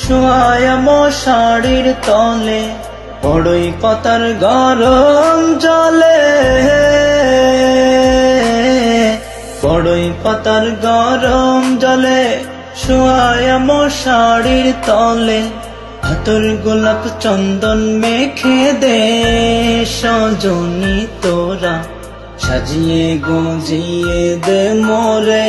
শুয়ায় মশাড়ির তলে, বড়ই পাতার গরম জলে। বড়ই পাতার গরম জলে, শুয়ায় মশাড়ির তলে হাতর গোলাপ চন্দন মেখে দে সজনী তোরা, সাজিয়ে গুজিয়ে দে মোরে।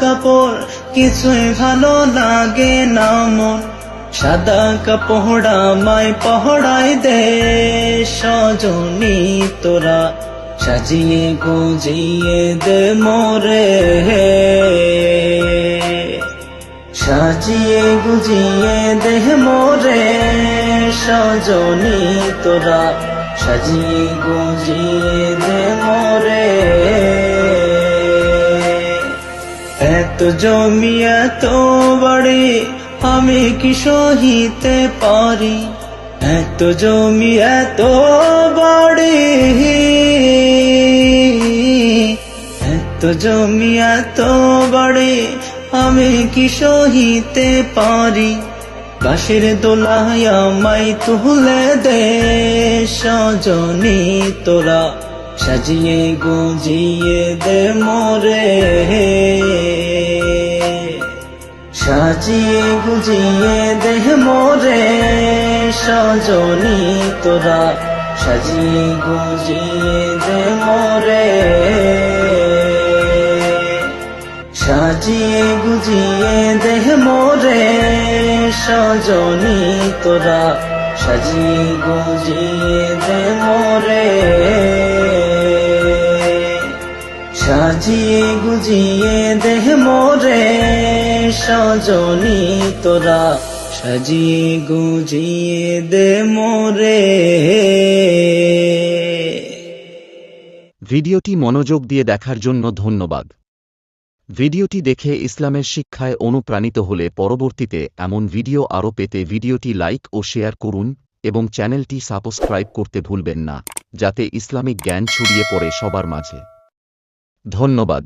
কাপড়, কিছুই ভালো লাগে না মোর। সাদা কাপড়া মাই পহড়াই দে, সজনী তোরা। সাজিয়ে গুজিয়ে দে মোরে সাজিয়ে গুজিয়ে দে মোরে, সজনী তোরা। সাজিয়ে গুজিয়ে দে মোরে এত জমি এত বাড়ি, আমি কি সহিতে পারি? এত জমি এত বাড়ি। এত জমি এত বাড়ি, আমি কি সহিতে পারি? বাঁশের দোলায় আমায় তুলে দে সজনী তোরা, সাজিয়ে গুজিয়ে দে মোরে। সাজিয়ে গুজিয়ে দেহ মোরে, সজনী তোরা। সাজিয়ে গুজিয়ে দে মোরে। সাজিয়ে গুজিয়ে দেহ মোরে, সজনী তোরা। সাজিয়ে গুজিয়ে দে মোরে। সাজিয়ে গুজিয়ে দে সজনী তোরা সাজিয়ে গুজিয়ে দে মোরে। ভিডিওটি মনোযোগ দিয়ে দেখার জন্য ধন্যবাদ। ভিডিওটি দেখে ইসলামের শিক্ষায় অনুপ্রাণিত হলে পরবর্তীতে এমন ভিডিও আরও পেতে ভিডিওটি লাইক ও শেয়ার করুন এবং চ্যানেলটি সাবস্ক্রাইব করতে ভুলবেন না, যাতে ইসলামিক জ্ঞান ছড়িয়ে পড়ে সবার মাঝে। ধন্যবাদ।